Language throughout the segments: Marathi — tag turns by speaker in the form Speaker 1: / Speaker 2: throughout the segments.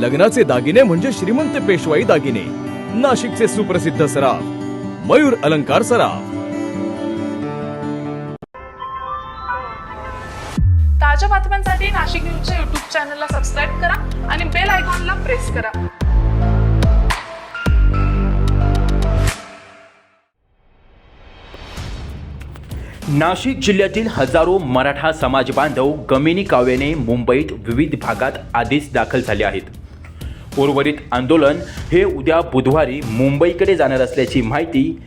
Speaker 1: लग्नाचे दागिने म्हणजे श्रीमंत पेशवाई दागिने. नाशिकचे सुप्रसिद्ध सराफ. मयूर अलंकार सराफ.
Speaker 2: ताज्या बातम्यांसाठी नाशिक न्यूजच्या युट्यूब चॅनलला सबस्क्राईब करा आणि बेल आयकॉनला प्रेस करा.
Speaker 3: नाशिक जिल्ह्यातील हजारो मराठा समाज बांधव गमिनी काव्याने मुंबईत विविध भागात आधीच दाखल झाले आहेत. उर्वरित आंदोलन हे उद्या बुधवारी मुंबईकडे जाणार असल्याची माहिती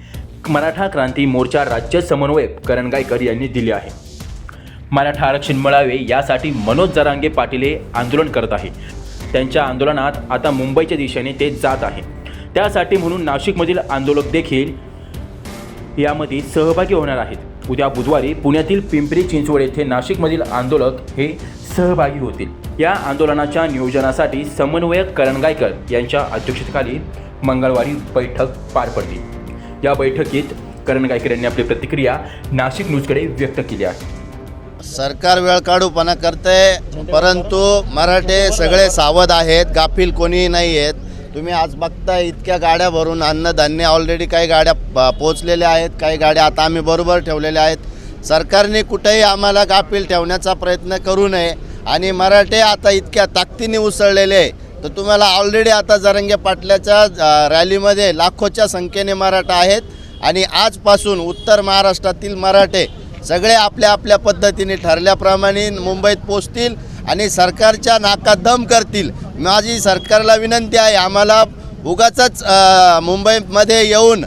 Speaker 3: मराठा क्रांती मोर्चा राज्य समन्वयक करण गायकर यांनी दिली आहे. मराठा आरक्षण मिळावे यासाठी मनोज जरांगे पाटील हे आंदोलन करत आहे. त्यांच्या आंदोलनात आता मुंबईच्या दिशेने ते जात आहे. त्यासाठी म्हणून नाशिकमधील आंदोलक देखील यामध्ये सहभागी होणार आहेत. उद्या बुधवारी पुण्यातील पिंपरी चिंचवड येथे नाशिकमधील आंदोलक हे सहभागी होतील. या आंदोलनाच्या नियोजनासाठी समन्वयक करण गायकर यांच्या अध्यक्षतेखाली मंगळवारी बैठक पार पडली. या बैठकीत करण गायकर यांनी आपली प्रतिक्रिया नाशिक न्यूजकडे व्यक्त केली आहे.
Speaker 4: सरकार वेळ काढूपणा करते परंतु मराठे सगळे सावध आहेत गाफील कोणी नाही आहेत. तुम्ही आज बघता इतक्या गाड्या भरून अन्नधान्य ऑलरेडी काही गाड्या प- आहेत काही गाड्या आता आम्ही बरोबर ठेवलेल्या आहेत. सरकारने कुठेही आम्हाला गाफील ठेवण्याचा प्रयत्न करू नये. आणि मराठे आता इतक्या ताकदीने उसळलेले आहे. तर तुम्हाला ऑलरेडी आता जरंगे पाटल्याच्या रॅलीमध्ये लाखोच्या संख्येने मराठा आहेत. आणि आजपासून उत्तर महाराष्ट्रातील मराठे सगळे आपल्या आपल्या पद्धतीने ठरल्याप्रमाणे मुंबईत पोचतील आणि सरकारच्या नाकात दम करतील. माझी सरकारला विनंती आहे आम्हाला उगाच मुंबईमध्ये येऊन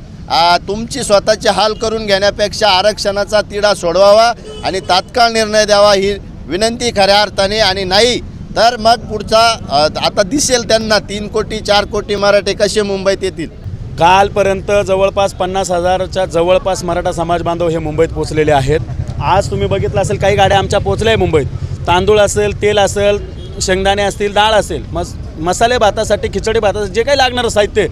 Speaker 4: तुमची स्वतःचे हाल करून घेण्यापेक्षा आरक्षणाचा तिढा सोडवावा आणि तात्काळ निर्णय द्यावा ही विनंती खऱ्या अर्थाने आणि नाही तर मग पुढचा आता दिसेल त्यांना तीन कोटी चार कोटी मराठे कसे मुंबईत येतील?
Speaker 5: कालपर्यंत जवळपास पन्नास हजारच्या जवळपास मराठा समाज बांधव हे मुंबईत पोचलेले आहेत. आज तुम्ही बघितलं असेल काही गाड्या आमच्या पोचल्या आहे मुंबईत. तांदूळ असेल तेल असेल शेंगदाणे असतील डाळ असेल मस मसाले भातासाठी खिचडी भातासाठी जे काही लागणारं साहित्य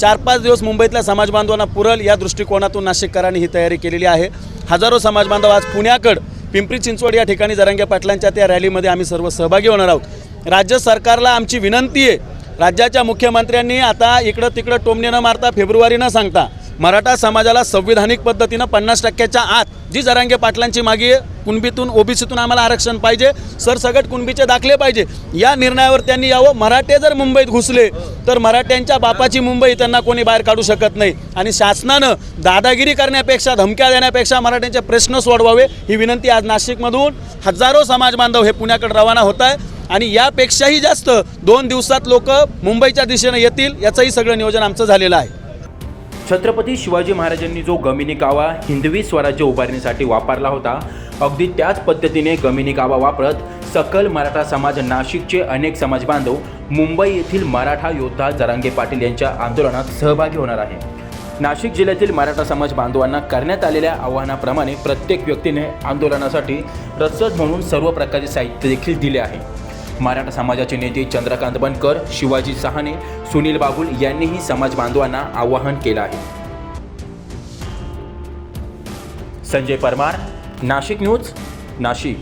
Speaker 5: चार पाच दिवस मुंबईतल्या समाजबांधवांना पुरल या दृष्टिकोनातून नाशिककरांनी ही तयारी केलेली आहे. हजारो समाजबांधव आज पुण्याकडं पिंपरी चिंचवड या ठिकाणी जरांगे पाटलांच्या त्या रॅलीमध्ये आम्ही सर्व सहभागी होणार आहोत. राज्य सरकारला आमची विनंती आहे. राज्याच्या मुख्यमंत्र्यांनी आता इकडं तिकडं टोमणे न मारता फेब्रुवारी न सांगता मराठा समाजाला संविधानिक पद्धतीनं पन्नास टक्क्याच्या आत जी जरांगे पाटलांची मागे आहे, कुणबीतून ओबीसीतून आम्हाला आरक्षण पाहिजे. सरसगट कुणबीचे दाखले पाहिजे. या निर्णयावर त्यांनी यावं. मराठे जर मुंबईत घुसले तर मराठ्यांच्या बापाची मुंबई त्यांना कोणी बाहेर काढू शकत नाही. आणि शासनानं दादागिरी करण्यापेक्षा धमक्या देण्यापेक्षा मराठ्यांचे प्रश्न सोडवावे ही विनंती आज नाशिकमधून हजारो समाज बांधव हे पुण्याकडे रवाना होत आहे आणि यापेक्षाही जास्त दोन दिवसात लोक मुंबईच्या दिशेनं येतील याचंही सगळं नियोजन आमचं झालेलं आहे.
Speaker 3: छत्रपती शिवाजी महाराजांनी जो गमिनी कावा हिंदवी स्वराज्य उभारणीसाठी वापरला होता अगदी त्याच पद्धतीने गमिनी कावा वापरत सकल मराठा समाज नाशिकचे अनेक समाज बांधव मुंबई येथील मराठा योद्धा जरांगे पाटील यांच्या आंदोलनात सहभागी होणार आहे नाशिक जिल्ह्यातील मराठा समाज बांधवांना करण्यात आलेल्या आव्हानाप्रमाणे प्रत्येक व्यक्तीने आंदोलनासाठी रसद म्हणून सर्व प्रकारचे साहित्य देखील दिले आहे. मराठा समाजाचे नेते चंद्रकांत बनकर शिवाजी सहाने सुनील बाबुल यांनीही समाज बांधवांना आवाहन केलं आहे. संजय परमार नाशिक न्यूज नाशिक.